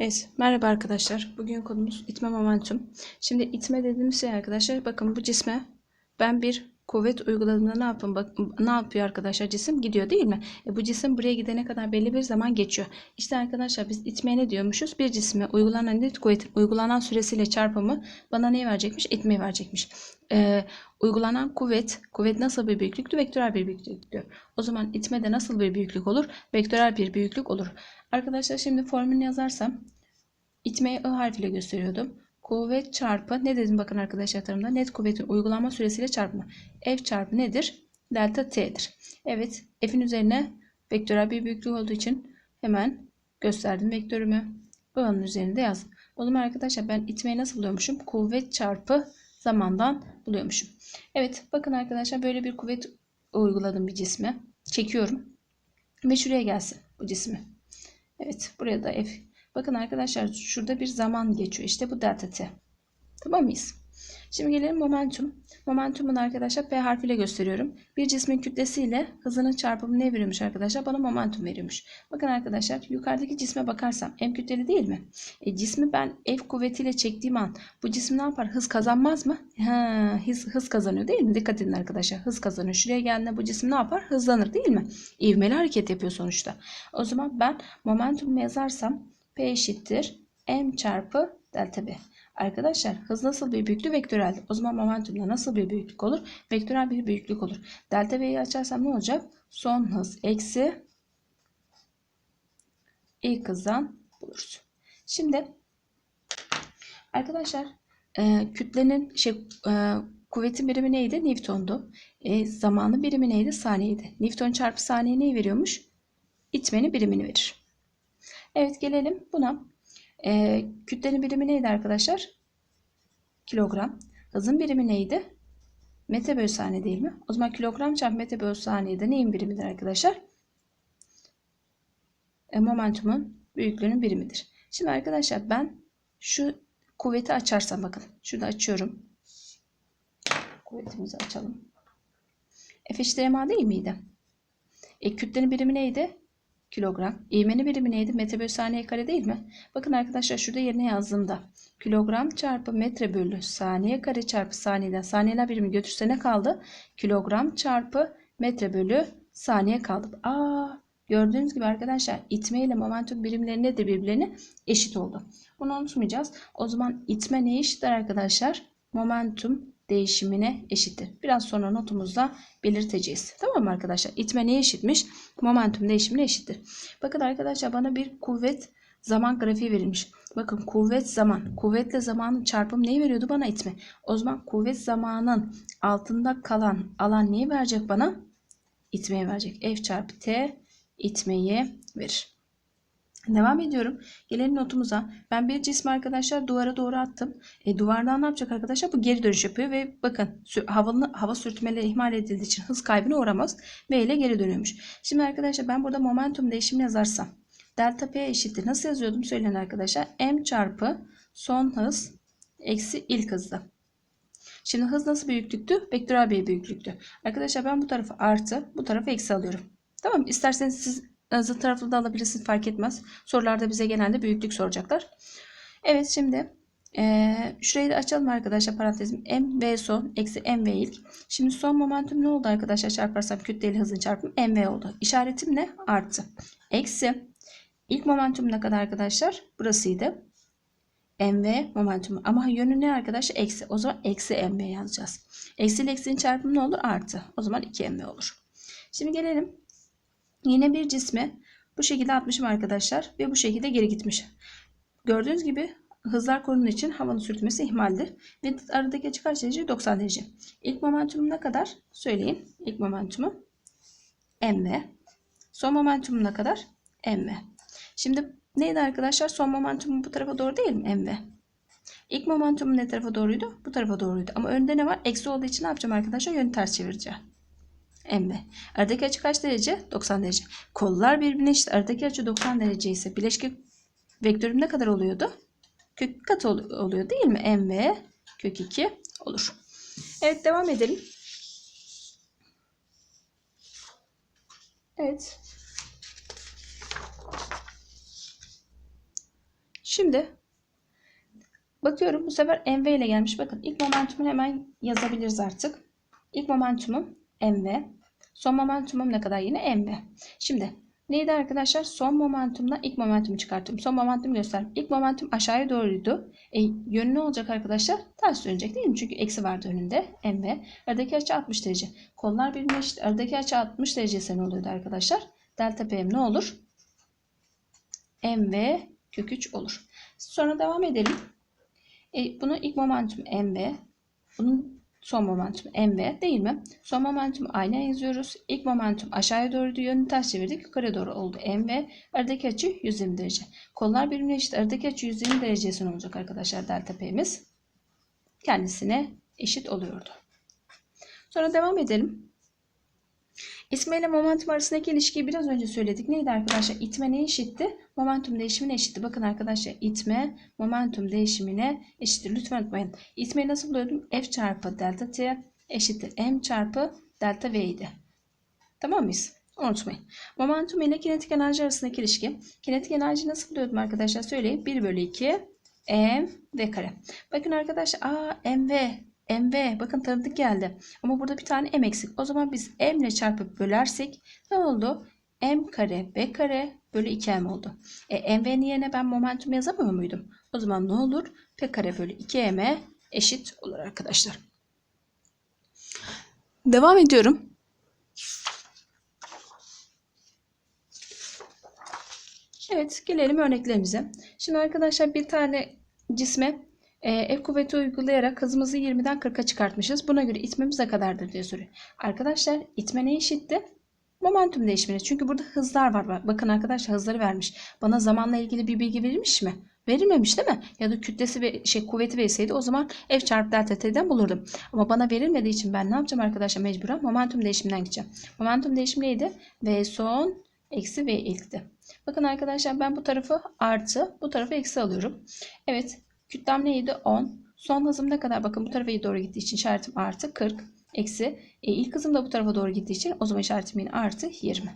Evet, merhaba arkadaşlar. Bugün konumuz itme momentum. Şimdi itme dediğimiz şey arkadaşlar, bakın bu cisme ben bir kuvvet uyguladığımda ne yapın bak ne yapıyor arkadaşlar cisim gidiyor değil mi? E, bu cisim buraya gidene kadar belli bir zaman geçiyor. İşte arkadaşlar biz itmeye ne diyormuşuz? Bir cisme uygulanan net kuvvetin uygulanan süresiyle çarpımı bana ne verecekmiş? İtmeyi verecekmiş. E, uygulanan kuvvet, kuvvet nasıl bir büyüklüktü? Vektörel bir büyüklüktü. O zaman itmede nasıl bir büyüklük olur? Vektörel bir büyüklük olur. Arkadaşlar şimdi formülünü yazarsam itmeyi I harfiyle gösteriyordum. Kuvvet çarpı ne dedim bakın arkadaşlar tanımda net kuvvetin uygulama süresiyle çarpımı. F çarpı nedir? Delta T'dir. Evet F'in üzerine vektörel bir büyüklük olduğu için hemen gösterdim vektörümü. I'nın üzerinde yazdım. O zaman arkadaşlar ben itmeyi nasıl buluyormuşum? Kuvvet çarpı zamandan buluyormuşum. Evet bakın arkadaşlar böyle bir kuvvet uyguladım bir cisme. Çekiyorum. Ve şuraya gelsin bu cismi. Evet buraya da F Bakın arkadaşlar şurada bir zaman geçiyor. İşte bu delta t. Tamam mıyız? Şimdi gelelim momentum. Momentumun arkadaşlar P harfiyle gösteriyorum. Bir cismin kütlesiyle hızının çarpımı ne veriyormuş arkadaşlar? Bana momentum veriyormuş. Bakın arkadaşlar yukarıdaki cisme bakarsam M kütleli değil mi? E, cismi ben F kuvvetiyle çektiğim an bu cisim ne yapar? Hız kazanmaz mı? Ha, hız, hız kazanıyor değil mi? Dikkat edin arkadaşlar. Hız kazanıyor. Şuraya geldiğinde bu cisim ne yapar? Hızlanır değil mi? İvmeli hareket yapıyor sonuçta. O zaman ben momentumu yazarsam P eşittir m çarpı delta b. Arkadaşlar hız nasıl bir büyüklük? Vektörel. O zaman momentumda nasıl bir büyüklük olur? Vektörel bir büyüklük olur. Delta b'yi açarsam ne olacak? Son hız eksi ilk hızdan buluruz. Şimdi arkadaşlar e, kütlenin şey e, kuvvetin birimi neydi? Newton'du. E, zamanı birimi neydi? Saniyeydi. Newton çarpı saniye neyi veriyormuş? İtmenin birimini verir. Evet gelelim buna. E, kütlenin birimi neydi arkadaşlar? Kilogram. Hızın birimi neydi? Metre bölü saniye değil mi? O zaman kilogram çarpı metre bölü saniyede neyin birimidir arkadaşlar? E, momentumun büyüklüğünün birimidir. Şimdi arkadaşlar ben şu kuvveti açarsam bakın. Şurada açıyorum. Kuvvetimizi açalım. F eşittir ma değil miydi? E, kütlenin birimi neydi? Kilogram. İğmenin birimi neydi? Metre bölü saniye kare değil mi? Bakın arkadaşlar şurada yerine yazdığımda kilogram çarpı metre bölü saniye kare çarpı saniyeden saniyeler birimi götürse ne kaldı? Kilogram çarpı metre bölü saniye kaldı. Aa, gördüğünüz gibi arkadaşlar itme ile momentum birimleri nedir birbirlerine eşit oldu. Bunu unutmayacağız. O zaman itme ne eşittir arkadaşlar? Momentum değişimine eşittir. Biraz sonra notumuzda belirteceğiz. Tamam mı arkadaşlar? İtme neye eşitmiş? Momentum değişimine eşittir. Bakın arkadaşlar bana bir kuvvet zaman grafiği verilmiş. Bakın kuvvet zaman. Kuvvetle zamanın çarpımı neyi veriyordu bana itme? O zaman kuvvet zamanın altında kalan alan neyi verecek bana? İtmeyi verecek. F çarpı T itmeyi verir. Devam ediyorum. Gelelim notumuza. Ben bir cismi arkadaşlar duvara doğru attım. E, duvardan ne yapacak arkadaşlar? Bu geri dönüş yapıyor ve bakın havalı, hava sürtmeleri ihmal edildiği için hız kaybına uğramaz. V ile geri dönüyormuş. Şimdi arkadaşlar ben burada momentum değişimini yazarsam delta P eşittir. Nasıl yazıyordum? Söyleyin arkadaşlar. M çarpı son hız eksi ilk hızda. Şimdi hız nasıl büyüklüktü? Vektörel bir büyüklüktü. Arkadaşlar ben bu tarafı artı, bu tarafı eksi alıyorum. Tamam İsterseniz siz Zıt taraflı da alabilirsiniz fark etmez. Sorularda bize genelde büyüklük soracaklar. Evet şimdi e, şurayı da açalım arkadaşlar parantezim. M V son eksi M V ilk. Şimdi son momentum ne oldu arkadaşlar çarparsam kütleli hızın çarpımı M V oldu. İşaretim ne? Artı. Eksi. İlk momentum ne kadar arkadaşlar? Burasıydı. M V momentumu. Ama yönü ne arkadaşlar? Eksi. O zaman eksi M V yazacağız. Eksi ile eksinin çarpımı ne olur? Artı. O zaman 2 M V olur. Şimdi gelelim Yine bir cismi bu şekilde atmışım arkadaşlar ve bu şekilde geri gitmiş. Gördüğünüz gibi hızlar korunduğu için havanın sürtmesi ihmaldir. Ve aradaki açı kaç derece? 90 derece. İlk momentum ne kadar? Söyleyin. İlk momentumu mv. Son momentum ne kadar? mv. Şimdi neydi arkadaşlar? Son momentum bu tarafa doğru değil mi? mv. İlk momentum ne tarafa doğruydu? Bu tarafa doğruydu. Ama önde ne var? Eksi olduğu için ne yapacağım arkadaşlar? Yönü ters çevireceğim emme. Aradaki açı kaç derece? 90 derece. Kollar birbirine eşit. Aradaki açı 90 derece ise bileşik vektörüm ne kadar oluyordu? Kök katı oluyor değil mi? M ve kök 2 olur. Evet devam edelim. Evet. Şimdi bakıyorum bu sefer mv ile gelmiş. Bakın ilk momentumu hemen yazabiliriz artık. İlk momentumum mv. Son momentumum ne kadar yine mv. Şimdi neydi arkadaşlar? Son momentumla ilk momentumu çıkarttım. Son momentumu gösterdim. İlk momentum aşağıya doğruydu. E, yönü ne olacak arkadaşlar? Ters dönecek değil mi? Çünkü eksi vardı önünde. mv. Aradaki açı 60 derece. Kollar birbirine. Aradaki açı 60 derece ise ne oluyordu arkadaşlar? Delta pm ne olur? mv kök 3 olur. Sonra devam edelim. E, bunu ilk momentum mv. Bunun son momentum mv değil mi? Son momentum aynı yazıyoruz. İlk momentum aşağıya doğru yönünü ters çevirdik. Yukarı doğru oldu mv. Aradaki açı 120 derece. Kollar birbirine eşit. Aradaki açı 120 derecesi ne olacak arkadaşlar? Delta p'miz kendisine eşit oluyordu. Sonra devam edelim. İtme ile momentum arasındaki ilişkiyi biraz önce söyledik. Neydi arkadaşlar? İtme neye eşitti? Momentum değişimine eşitti. Bakın arkadaşlar itme momentum değişimine eşittir. Lütfen unutmayın. İtmeyi nasıl buluyordum? F çarpı delta t eşittir. M çarpı delta v idi. Tamam mıyız? Unutmayın. Momentum ile kinetik enerji arasındaki ilişki. Kinetik enerji nasıl buluyordum arkadaşlar? Söyleyin. 1 bölü 2 m v kare. Bakın arkadaşlar a m v mv bakın tanıdık geldi. Ama burada bir tane m eksik. O zaman biz m ile çarpıp bölersek ne oldu? m kare b kare bölü 2m oldu. E, mv'nin yerine ben momentum yazamıyor muydum? O zaman ne olur? p kare bölü 2m eşit olur arkadaşlar. Devam ediyorum. Evet gelelim örneklerimize. Şimdi arkadaşlar bir tane cisme e, F kuvveti uygulayarak hızımızı 20'den 40'a çıkartmışız. Buna göre itmemiz ne kadardır diye soruyor. Arkadaşlar itme ne eşitti? Momentum değişimine. Çünkü burada hızlar var. Bakın arkadaşlar hızları vermiş. Bana zamanla ilgili bir bilgi verilmiş mi? Verilmemiş değil mi? Ya da kütlesi ve şey kuvveti verseydi o zaman F çarpı delta T'den bulurdum. Ama bana verilmediği için ben ne yapacağım arkadaşlar mecburen momentum değişiminden gideceğim. Momentum değişimi neydi? V son eksi V ilkti. Bakın arkadaşlar ben bu tarafı artı bu tarafı eksi alıyorum. Evet Kütlem neydi? 10. Son hızım ne kadar? Bakın bu tarafa doğru gittiği için işaretim artı 40. Eksi. E, ilk hızım da bu tarafa doğru gittiği için o zaman işaretim yine artı 20.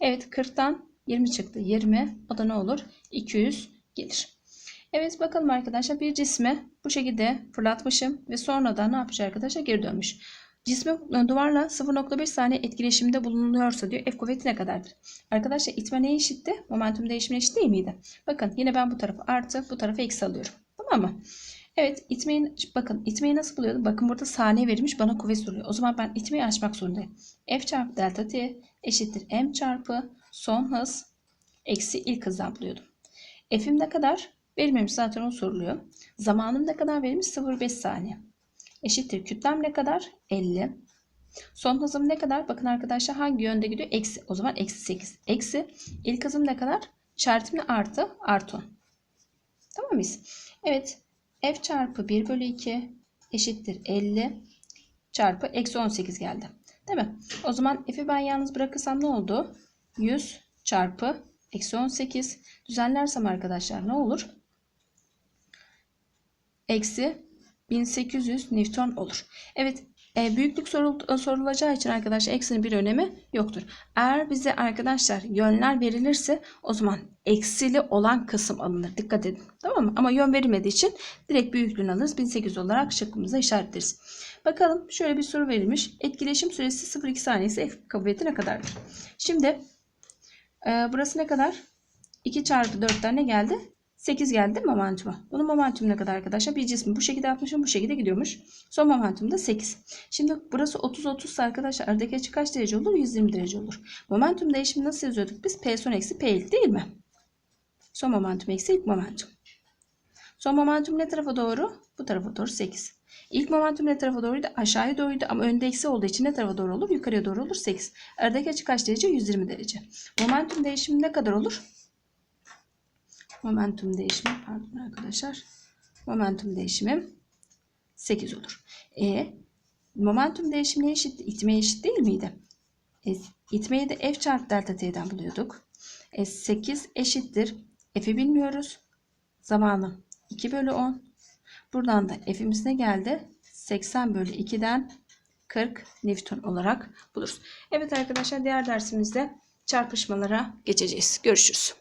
Evet 40'tan 20 çıktı. 20. O da ne olur? 200 gelir. Evet bakalım arkadaşlar bir cismi bu şekilde fırlatmışım ve sonra da ne yapmış arkadaşlar geri dönmüş. Cismi duvarla 0.1 saniye etkileşimde bulunuyorsa diyor F kuvveti ne kadardır? Arkadaşlar itme neye eşitti? Momentum değişimine eşit değil miydi? Bakın yine ben bu tarafı artı bu tarafı eksi alıyorum. Tamam mı? Evet itmeyi bakın itmeyi nasıl buluyordum? Bakın burada saniye verilmiş bana kuvvet soruyor. O zaman ben itmeyi açmak zorundayım. F çarpı delta t eşittir m çarpı son hız eksi ilk hızdan buluyordum. F'im ne kadar? Verilmemiş zaten o soruluyor. Zamanım ne kadar verilmiş? 0,5 saniye. Eşittir kütlem ne kadar? 50. Son hızım ne kadar? Bakın arkadaşlar hangi yönde gidiyor? Eksi. O zaman eksi 8. Eksi. İlk hızım ne kadar? İşaretimle artı. Artı 10. Tamam mıyız? Evet. F çarpı 1 bölü 2 eşittir 50 çarpı eksi 18 geldi. Değil mi? O zaman F'i ben yalnız bırakırsam ne oldu? 100 çarpı eksi 18 düzenlersem arkadaşlar ne olur? Eksi 1800 Newton olur. Evet e, büyüklük sorul, sorulacağı için arkadaşlar eksinin bir önemi yoktur. Eğer bize arkadaşlar yönler verilirse o zaman eksili olan kısım alınır. Dikkat edin. Tamam mı? Ama yön verilmediği için direkt büyüklüğünü alırız. 1800 olarak şıkkımıza işaretleriz. Bakalım şöyle bir soru verilmiş. Etkileşim süresi 0,2 saniyesi F kuvveti ne kadardır? Şimdi e, burası ne kadar? 2 çarpı 4'ten ne geldi? 8 geldi değil mi momentuma? Bunun momentum ne kadar arkadaşlar? Bir cismi bu şekilde atmışım bu şekilde gidiyormuş. Son momentum da 8. Şimdi burası 30-30 arkadaşlar aradaki açı kaç derece olur? 120 derece olur. Momentum değişimi nasıl yazıyorduk biz? P son eksi P ilk değil mi? Son momentum eksi ilk momentum. Son momentum ne tarafa doğru? Bu tarafa doğru 8. İlk momentum ne tarafa doğruydu? Aşağıya doğruydu ama önde eksi olduğu için ne tarafa doğru olur? Yukarıya doğru olur 8. Aradaki açı kaç derece? 120 derece. Momentum değişimi ne kadar olur? Momentum değişimi pardon arkadaşlar. Momentum değişimi 8 olur. E momentum değişimi eşit? İtmeye eşit değil miydi? E, itmeyi de F çarpı delta T'den buluyorduk. E, 8 eşittir. F'i bilmiyoruz. Zamanı 2 bölü 10. Buradan da F'imiz ne geldi? 80 bölü 2'den 40 Newton olarak buluruz. Evet arkadaşlar diğer dersimizde çarpışmalara geçeceğiz. Görüşürüz.